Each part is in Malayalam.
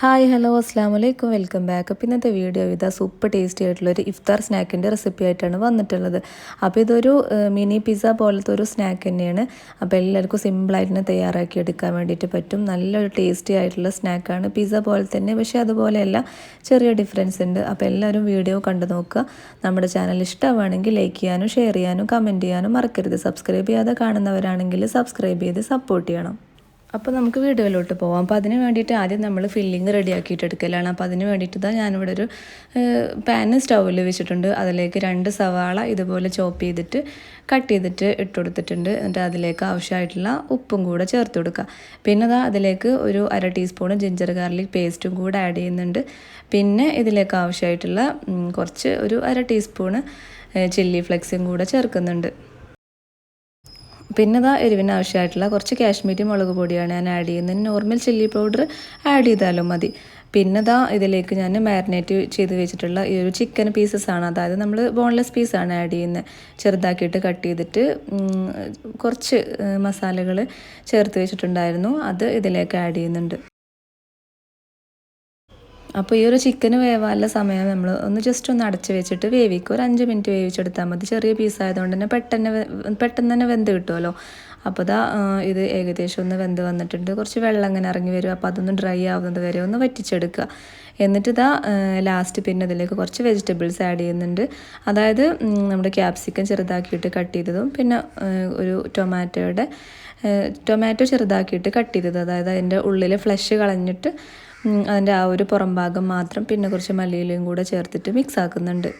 ഹായ് ഹലോ അസ്സാം വലൈക്കും വെൽക്കം ബാക്ക്. അപ്പം ഇന്നത്തെ വീഡിയോ ഇതാ സൂപ്പർ ടേസ്റ്റി ആയിട്ടുള്ള ഒരു ഇഫ്താർ സ്നാക്കിന്റെ റെസിപ്പി ആയിട്ടാണ് വന്നിട്ടുള്ളത്. അപ്പോൾ ഇതൊരു മിനി പിസ്സ പോലത്തെ ഒരു സ്നാക്ക് തന്നെയാണ്. അപ്പോൾ എല്ലാവർക്കും സിമ്പിളായിട്ട് തന്നെ തയ്യാറാക്കി എടുക്കാൻ വേണ്ടിയിട്ട് പറ്റും. നല്ലൊരു ടേസ്റ്റി ആയിട്ടുള്ള സ്നാക്കാണ് പിസ്സ പോലെ തന്നെ പക്ഷേ അതുപോലെയല്ല ചെറിയ ഡിഫറൻസ് ഉണ്ട്. അപ്പോൾ എല്ലാവരും വീഡിയോ കണ്ടു നോക്കുക. നമ്മുടെ ചാനൽ ഇഷ്ടമാണെങ്കിൽ ലൈക്ക് ചെയ്യാനും ഷെയർ ചെയ്യാനും കമന്റ് ചെയ്യാനും മറക്കരുത്. സബ്സ്ക്രൈബ് ചെയ്യാതെ കാണുന്നവരാണെങ്കിൽ സബ്സ്ക്രൈബ് ചെയ്ത് സപ്പോർട്ട് ചെയ്യണം. അപ്പോൾ നമുക്ക് വീഡിയോയിലോട്ട് പോവാം. അപ്പോൾ അതിന് വേണ്ടിയിട്ട് ആദ്യം നമ്മൾ ഫില്ലിങ് റെഡിയാക്കിയിട്ട് എടുക്കലാണ്. അപ്പോൾ അതിന് വേണ്ടിയിട്ട് ഇതാ ഞാനിവിടെ ഒരു പാന് സ്റ്റൗവിൽ വെച്ചിട്ടുണ്ട്. അതിലേക്ക് രണ്ട് സവാള ഇതുപോലെ ചോപ്പ് ചെയ്തിട്ട് കട്ട് ചെയ്തിട്ട് ഇട്ട് കൊടുത്തിട്ടുണ്ട്. എന്നിട്ട് അതിലേക്ക് ആവശ്യമായിട്ടുള്ള ഉപ്പും കൂടെ ചേർത്ത് കൊടുക്കുക. പിന്നെ അതാ അതിലേക്ക് ഒരു അര ടീസ്പൂൺ ജിഞ്ചർ ഗാർലിക് പേസ്റ്റും കൂടെ ആഡ് ചെയ്യുന്നുണ്ട്. പിന്നെ ഇതിലേക്ക് ആവശ്യമായിട്ടുള്ള കുറച്ച് ഒരു അര ടീസ്പൂണ് ചില്ലി ഫ്ലെക്സും കൂടെ ചേർക്കുന്നുണ്ട്. പിന്നെ ഇതാ എരിവിന് ആവശ്യമായിട്ടുള്ള കുറച്ച് കാശ്മീരി മുളക് പൊടിയാണ് ഞാൻ ആഡ് ചെയ്യുന്നത്. നോർമൽ ചില്ലി പൗഡർ ആഡ് ചെയ്താലും മതി. പിന്നെ ഇതാ ഇതിലേക്ക് ഞാൻ മാരിനേറ്റ് ചെയ്ത് വെച്ചിട്ടുള്ള ഈ ഒരു ചിക്കൻ പീസസ് ആണ്. അതായത് നമ്മൾ ബോൺലെസ് പീസാണ് ആഡ് ചെയ്യുന്നത്. ചെറുതാക്കിയിട്ട് കട്ട് ചെയ്തിട്ട് കുറച്ച് മസാലകൾ ചേർത്ത് വെച്ചിട്ടുണ്ടായിരുന്നു. അത് ഇതിലേക്ക് ആഡ് ചെയ്യുന്നുണ്ട്. അപ്പോൾ ഈ ഒരു ചിക്കന് വേവാനുള്ള സമയം നമ്മൾ ഒന്ന് ജസ്റ്റ് ഒന്ന് അടച്ച് വെച്ചിട്ട് വേവിക്കുക ഒരു അഞ്ച് മിനിറ്റ് വേവിച്ചെടുത്താൽ മതി. ചെറിയ പീസ് ആയതുകൊണ്ട് തന്നെ പെട്ടെന്ന് പെട്ടെന്ന് തന്നെ വെന്ത് കിട്ടുമല്ലോ അപ്പോൾ ഇതാ ഇത് ഏകദേശം ഒന്ന് വെന്ത് വന്നിട്ടുണ്ട്. കുറച്ച് വെള്ളം അങ്ങനെ ഇറങ്ങി വരും. അപ്പോൾ അതൊന്ന് ഡ്രൈ ആവുന്നത് വരെ ഒന്ന് വറ്റിച്ചെടുക്കുക. എന്നിട്ട് ഇതാ ലാസ്റ്റ് പിന്നെ ഇതിലേക്ക് കുറച്ച് വെജിറ്റബിൾസ് ആഡ് ചെയ്യുന്നുണ്ട്. അതായത് നമ്മുടെ ക്യാപ്സിക്കം ചെറുതാക്കിയിട്ട് കട്ട് ചെയ്തതും പിന്നെ ഒരു ടൊമാറ്റോയുടെ ടൊമാറ്റോ ചെറുതാക്കിയിട്ട് കട്ട് ചെയ്തത്. അതായത് അതിന്റെ ഉള്ളിൽ ഫ്ലഷ് കളഞ്ഞിട്ട് അതിന്റെ ആ ഒരു പുറം ഭാഗം മാത്രം പിന്നെ കുറച്ച് മല്ലിയിലയും കൂടെ ചേർത്തിട്ട് മിക്സ് ആക്കുന്നുണ്ട്.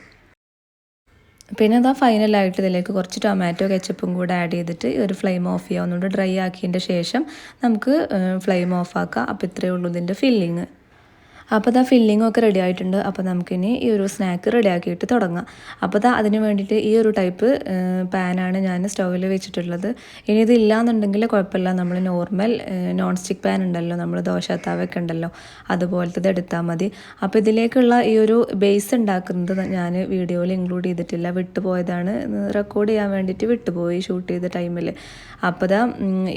പിന്നെ അതാ ഫൈനലായിട്ട് ഇതിലേക്ക് കുറച്ച് ടൊമാറ്റോ കെച്ചപ്പും കൂടെ ആഡ് ചെയ്തിട്ട് ഒരു ഫ്ലെയിം ഓഫ് ചെയ്യാവുന്നതുകൊണ്ട് ഡ്രൈ ആക്കിയതിന്റെ ശേഷം നമുക്ക് ഫ്ലെയിം ഓഫ് ആക്കാം. അപ്പോൾ ഇത്രയേ ഉള്ളൂ ഇതിന്റെ ഫില്ലിങ് അപ്പോൾ ഇതാ ഫില്ലിംഗ് ഒക്കെ റെഡി ആയിട്ടുണ്ട്. അപ്പോൾ നമുക്കിനി ഈ ഒരു സ്നാക്ക് റെഡി ആക്കിയിട്ട് തുടങ്ങാം. അപ്പോൾ ഇതാ അതിന് വേണ്ടിയിട്ട് ഈ ഒരു ടൈപ്പ് പാനാണ് ഞാൻ സ്റ്റൗവിൽ വെച്ചിട്ടുള്ളത്. ഇനി ഇത് ഇല്ലാന്നുണ്ടെങ്കിൽ കുഴപ്പമില്ല. നമ്മൾ നോർമൽ നോൺ സ്റ്റിക്ക് പാൻ ഉണ്ടല്ലോ. നമ്മൾ ദോശ താവൊക്കെ ഉണ്ടല്ലോ. അതുപോലത്തത് എടുത്താൽ മതി. അപ്പോൾ ഇതിലേക്കുള്ള ഈ ഒരു ബേസ് ഉണ്ടാക്കുന്നത് ഞാൻ വീഡിയോയിൽ ഇൻക്ലൂഡ് ചെയ്തിട്ടില്ല. വിട്ടുപോയതാണ് റെക്കോർഡ് ചെയ്യാൻ വേണ്ടിയിട്ട് വിട്ടുപോയി ഷൂട്ട് ചെയ്ത ടൈമിൽ അപ്പോൾ ഇതാ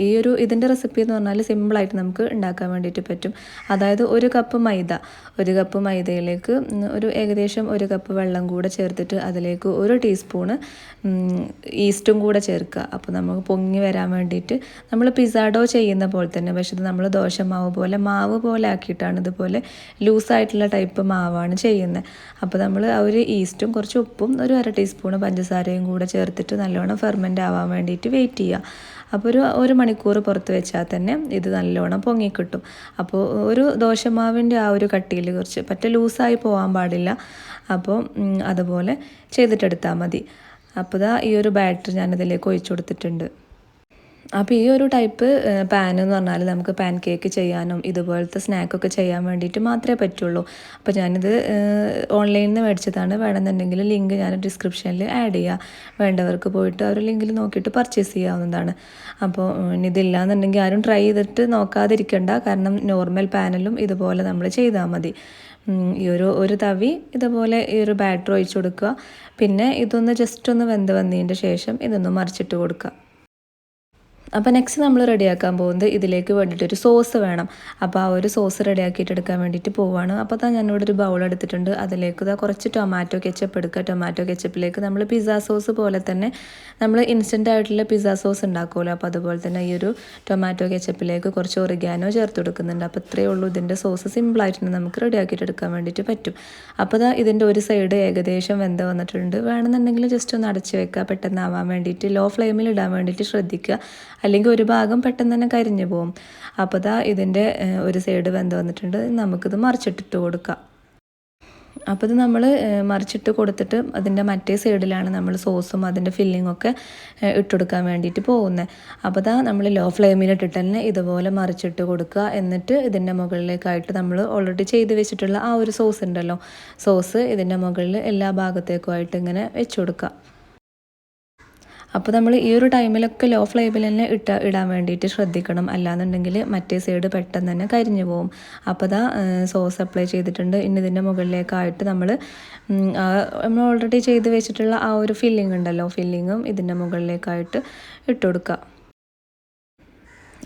ഈ ഒരു ഇതിന്റെ റെസിപ്പി എന്ന് പറഞ്ഞാൽ സിമ്പിളായിട്ട് നമുക്ക് ഉണ്ടാക്കാൻ വേണ്ടിയിട്ട് പറ്റും. അതായത് ഒരു കപ്പ് മൈദ. ഒരു കപ്പ് മൈദയിലേക്ക് ഒരു ഏകദേശം ഒരു കപ്പ് വെള്ളം കൂടെ ചേർത്തിട്ട് അതിലേക്ക് ഒരു ടീസ്പൂണ് ഈസ്റ്റും കൂടെ ചേർക്കുക. അപ്പോൾ നമുക്ക് പൊങ്ങി വരാൻ വേണ്ടിയിട്ട് നമ്മൾ പിസാഡോ ചെയ്യുന്ന പോലെ തന്നെ പക്ഷെ ഇത് നമ്മൾ ദോശമാവ് പോലെ മാവ് പോലെ ആക്കിയിട്ടാണ് ഇതുപോലെ ലൂസായിട്ടുള്ള ടൈപ്പ് മാവാണ് ചെയ്യുന്നത്. അപ്പോൾ നമ്മൾ ആ ഒരു ഈസ്റ്റും കുറച്ച് ഉപ്പും ഒരു അര ടീസ്പൂണ് പഞ്ചസാരയും കൂടെ ചേർത്തിട്ട് നല്ലോണം ഫെർമെന്റ് ആവാൻ വേണ്ടിയിട്ട് വെയിറ്റ് ചെയ്യുക. അപ്പോൾ ഒരു ഒരു മണിക്കൂർ പുറത്ത് വെച്ചാൽ തന്നെ ഇത് നല്ലോണം പൊങ്ങിക്കിട്ടും. അപ്പോൾ ഒരു ദോശമാവിന്റെ ആ ഒരു കട്ടിയിൽ കുറച്ച് പറ്റ ലൂസായി പോകാൻ പാടില്ല. അപ്പോൾ അതുപോലെ ചെയ്തിട്ടെടുത്താൽ മതി. അപ്പോൾ ഈ ഒരു ബാറ്റർ ഞാനിതിലേക്ക് ഒഴിച്ചു കൊടുത്തിട്ടുണ്ട്. അപ്പോൾ ഈ ഒരു ടൈപ്പ് പാൻ എന്ന് പറഞ്ഞാൽ നമുക്ക് പാൻ കേക്ക് ചെയ്യാനും ഇതുപോലത്തെ സ്നാക്കൊക്കെ ചെയ്യാൻ വേണ്ടിയിട്ട് മാത്രമേ പറ്റുള്ളൂ. അപ്പോൾ ഞാനിത് ഓൺലൈനിൽ നിന്ന് മേടിച്ചതാണ്. വേണമെന്നുണ്ടെങ്കിൽ ലിങ്ക് ഞാൻ ഡിസ്ക്രിപ്ഷനിൽ ആഡ് ചെയ്യാം. വേണ്ടവർക്ക് പോയിട്ട് ആ ഒരു ലിങ്കിൽ നോക്കിയിട്ട് പർച്ചേസ് ചെയ്യാവുന്നതാണ്. അപ്പോൾ ഇതില്ലാന്നുണ്ടെങ്കിൽ ആരും ട്രൈ ചെയ്തിട്ട് നോക്കാതിരിക്കണ്ട. കാരണം നോർമൽ പാനലും ഇതുപോലെ നമ്മൾ ചെയ്താൽ മതി. ഈ ഒരു ഒരു തവി ഇതുപോലെ ഈ ഒരു ബാറ്റർ ഒഴിച്ചു കൊടുക്കുക. പിന്നെ ഇതൊന്ന് ജസ്റ്റ് ഒന്ന് വെന്ത് വന്നതിന്റെ ശേഷം ഇതൊന്ന് മറിച്ചിട്ട് കൊടുക്കുക. അപ്പോൾ നെക്സ്റ്റ് നമ്മൾ റെഡിയാക്കാൻ പോകുന്നത് ഇതിലേക്ക് വേണ്ടിയിട്ട് ഒരു സോസ് വേണം. അപ്പോൾ ആ ഒരു സോസ് റെഡിയാക്കിയിട്ട് എടുക്കാൻ വേണ്ടിയിട്ട് പോവാണ്. അപ്പോൾ താ ഞാനിവിടെ ഒരു ബൗൾ എടുത്തിട്ടുണ്ട്. അതിലേക്ക് ഇതാ കുറച്ച് ടൊമാറ്റോ കെച്ചപ്പ് എടുക്കുക. ടൊമാറ്റോ കെച്ചപ്പിലേക്ക് നമ്മൾ പിസ്സ സോസ് പോലെ തന്നെ നമ്മൾ ഇൻസ്റ്റന്റ് ആയിട്ടുള്ള പിസ്സ സോസ് ഉണ്ടാക്കുമല്ലോ. അപ്പോൾ അതുപോലെ തന്നെ ഈ ഒരു ടൊമാറ്റോ കെച്ചപ്പിലേക്ക് കുറച്ച് ഒറിഗാനോ ചേർത്ത് കൊടുക്കുന്നുണ്ട്. അപ്പോൾ ഇത്രയേ ഉള്ളൂ ഇതിന്റെ സോസ് സിമ്പിളായിട്ട് നമുക്ക് റെഡിയാക്കിയിട്ട് എടുക്കാൻ വേണ്ടിയിട്ട് പറ്റും. അപ്പോൾ ഇതാ ഇതിന്റെ ഒരു സൈഡ് ഏകദേശം വെന്ത് വന്നിട്ടുണ്ട്. വേണമെന്നുണ്ടെങ്കിൽ ജസ്റ്റ് ഒന്ന് അടച്ച് വെക്കുക. പെട്ടെന്ന് ആവാൻ വേണ്ടിയിട്ട് ലോ ഫ്ലെയിമിൽ ഇടാൻ വേണ്ടിയിട്ട് ശ്രദ്ധിക്കുക. അല്ലെങ്കിൽ ഒരു ഭാഗം പെട്ടെന്ന് തന്നെ കരിഞ്ഞു പോകും അപ്പോൾ ദാ ഇതിന്റെ ഒരു സൈഡ് വെന്ത് വന്നിട്ടുണ്ട്. നമുക്കിത് മറിച്ചിട്ടിട്ട് കൊടുക്കാം. അപ്പോൾ ഇത് നമ്മൾ മറിച്ചിട്ട് കൊടുത്തിട്ട് അതിന്റെ മറ്റേ സൈഡിലാണ് നമ്മൾ സോസും അതിന്റെ ഫില്ലിങ്ങും ഒക്കെ ഇട്ടുകൊടുക്കാൻ വേണ്ടിയിട്ട് പോകുന്നത്. അപ്പോൾ ഇതാ നമ്മൾ ലോ ഫ്ലെയിമിലിട്ടിട്ട് തന്നെ ഇതുപോലെ മറിച്ചിട്ട് കൊടുക്കുക. എന്നിട്ട് ഇതിന്റെ മുകളിലേക്കായിട്ട് നമ്മൾ ഓൾറെഡി ചെയ്ത് വെച്ചിട്ടുള്ള ആ ഒരു സോസ് ഉണ്ടല്ലോ. സോസ് ഇതിന്റെ മുകളിൽ എല്ലാ ഭാഗത്തേക്കുമായിട്ട് ഇങ്ങനെ വെച്ച് കൊടുക്കുക. അപ്പോൾ നമ്മൾ ഈ ഒരു ടൈമിലൊക്കെ ലോ ഫ്ലെയിമിൽ തന്നെ ഇട്ട ഇടാൻ വേണ്ടിയിട്ട് ശ്രദ്ധിക്കണം. അല്ലാന്നുണ്ടെങ്കിൽ മറ്റേ സൈഡ് പെട്ടെന്ന് തന്നെ കരിഞ്ഞു പോകും അപ്പോൾ ഇതാ സോസ് അപ്ലൈ ചെയ്തിട്ടുണ്ട്. ഇനി ഇതിന്റെ മുകളിലേക്കായിട്ട് നമ്മൾ നമ്മൾ ഓൾറെഡി ചെയ്ത് വെച്ചിട്ടുള്ള ആ ഒരു ഫില്ലിംഗ് ഉണ്ടല്ലോ. ഫില്ലിങ്ങും ഇതിന്റെ മുകളിലേക്കായിട്ട് ഇട്ട് കൊടുക്കുക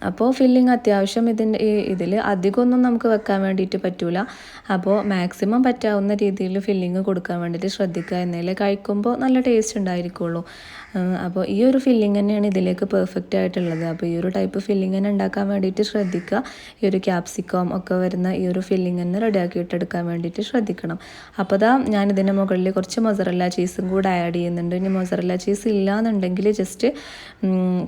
അപ്പോൾ ഫില്ലിങ് അത്യാവശ്യം ഇതിന്റെ ഇതിൽ അധികമൊന്നും നമുക്ക് വെക്കാൻ വേണ്ടിയിട്ട് പറ്റൂല. അപ്പോൾ മാക്സിമം പറ്റാവുന്ന രീതിയിൽ ഫില്ലിങ് കൊടുക്കാൻ വേണ്ടിയിട്ട് ശ്രദ്ധിക്കുക എന്നാലേ കഴിക്കുമ്പോൾ നല്ല ടേസ്റ്റ് ഉണ്ടായിരിക്കുള്ളൂ. അപ്പോൾ ഈ ഒരു ഫില്ലിങ് തന്നെയാണ് ഇതിലേക്ക് പെർഫെക്റ്റ് ആയിട്ടുള്ളത്. അപ്പോൾ ഈ ഒരു ടൈപ്പ് ഫില്ലിങ് തന്നെ ഉണ്ടാക്കാൻ വേണ്ടിയിട്ട് ശ്രദ്ധിക്കുക. ഈ ഒരു ക്യാപ്സിക്കോം ഒക്കെ വരുന്ന ഈ ഒരു ഫില്ലിങ് തന്നെ റെഡിയാക്കിയിട്ട് എടുക്കാൻ വേണ്ടിയിട്ട് ശ്രദ്ധിക്കണം. അപ്പോൾ അതാ ഞാൻ ഇതിന്റെ മുകളിൽ കുറച്ച് മൊസറല്ല ചീസും കൂടെ ആഡ് ചെയ്യുന്നുണ്ട്. ഇനി മൊസറല്ല ചീസ് ഇല്ലാന്നുണ്ടെങ്കിൽ ജസ്റ്റ്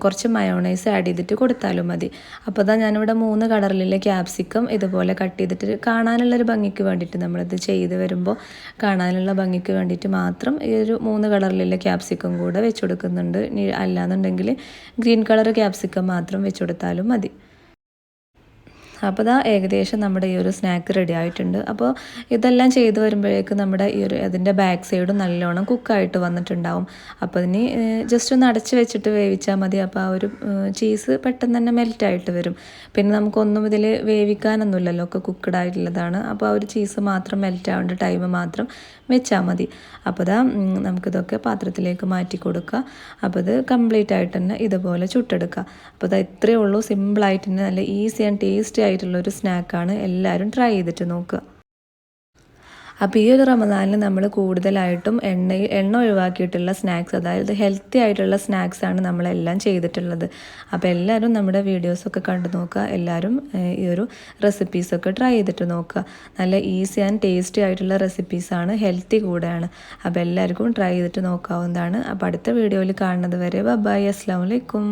കുറച്ച് മയോണൈസ് ആഡ് ചെയ്തിട്ട് കൊടുത്താലും മതി. അപ്പോൾ അതാ ഞാനിവിടെ മൂന്ന് കളറിലുള്ള ക്യാപ്സിക്കം ഇതുപോലെ കട്ട് ചെയ്തിട്ട് കാണാനുള്ളൊരു ഭംഗിക്ക് വേണ്ടിയിട്ട് നമ്മളിത് ചെയ്ത് വരുമ്പോൾ കാണാനുള്ള ഭംഗിക്ക് വേണ്ടിയിട്ട് മാത്രം ഈ ഒരു മൂന്ന് കളറിലുള്ള ക്യാപ്സിക്കം കൂടെ വെച്ച് കൊടുക്കുന്നുണ്ട്. അല്ലാന്നുണ്ടെങ്കിൽ ഗ്രീൻ കളർ ക്യാപ്സിക്കം മാത്രം വെച്ച് കൊടുത്താലും മതി. അപ്പോൾ ഇതാ ഏകദേശം നമ്മുടെ ഈ ഒരു സ്നാക്ക് റെഡി ആയിട്ടുണ്ട്. അപ്പോൾ ഇതെല്ലാം ചെയ്ത് വരുമ്പോഴേക്ക് നമ്മുടെ ഈ ഒരു അതിന്റെ ബാക്ക് സൈഡും നല്ലോണം കുക്കായിട്ട് വന്നിട്ടുണ്ടാവും. അപ്പോൾ അതിന് ജസ്റ്റ് ഒന്ന് അടച്ച് വെച്ചിട്ട് വേവിച്ചാൽ മതി. അപ്പോൾ ആ ഒരു ചീസ് പെട്ടെന്ന് തന്നെ മെൽറ്റായിട്ട് വരും. പിന്നെ നമുക്കൊന്നും ഇതിൽ വേവിക്കാനൊന്നുമില്ലല്ലോ. ഒക്കെ കുക്കഡ് ആയിട്ടുള്ളതാണ്. അപ്പോൾ ആ ഒരു ചീസ് മാത്രം മെൽറ്റ് ആവേണ്ട ടൈം മാത്രം വെച്ചാൽ മതി. അപ്പോൾ ഇതാ നമുക്കിതൊക്കെ പാത്രത്തിലേക്ക് മാറ്റി കൊടുക്കുക. അപ്പോൾ ഇത് കംപ്ലീറ്റ് ആയിട്ട് തന്നെ ഇതുപോലെ ചുട്ടെടുക്കുക. അപ്പോൾ ഇത് ഇത്രയേ ഉള്ളൂ. സിമ്പിളായിട്ട് തന്നെ നല്ല ഈസി ആൻഡ് ടേസ്റ്റി ആയിട്ടുള്ള ഒരു സ്നാക്കാണ് എല്ലാവരും ട്രൈ ചെയ്തിട്ട് നോക്കുക. അപ്പോൾ ഈ ഒരു റമദാനിൽ നമ്മൾ കൂടുതലായിട്ടും എണ്ണ എണ്ണ ഒഴിവാക്കിയിട്ടുള്ള സ്നാക്സ് അതായത് ഹെൽത്തി ആയിട്ടുള്ള സ്നാക്സാണ് നമ്മളെല്ലാം ചെയ്തിട്ടുള്ളത്. അപ്പോൾ എല്ലാവരും നമ്മുടെ വീഡിയോസൊക്കെ കണ്ടു നോക്കുക. എല്ലാവരും ഈ ഒരു റെസിപ്പീസൊക്കെ ട്രൈ ചെയ്തിട്ട് നോക്കുക. നല്ല ഈസി ആൻഡ് ടേസ്റ്റി ആയിട്ടുള്ള റെസിപ്പീസാണ് ഹെൽത്തി കൂടെയാണ്. അപ്പോൾ എല്ലാവർക്കും ട്രൈ ചെയ്തിട്ട് നോക്കാവുന്നതാണ്. അപ്പോൾ അടുത്ത വീഡിയോയിൽ കാണുന്നത് വരെ ബബായ് അസ്സാം വലൈക്കും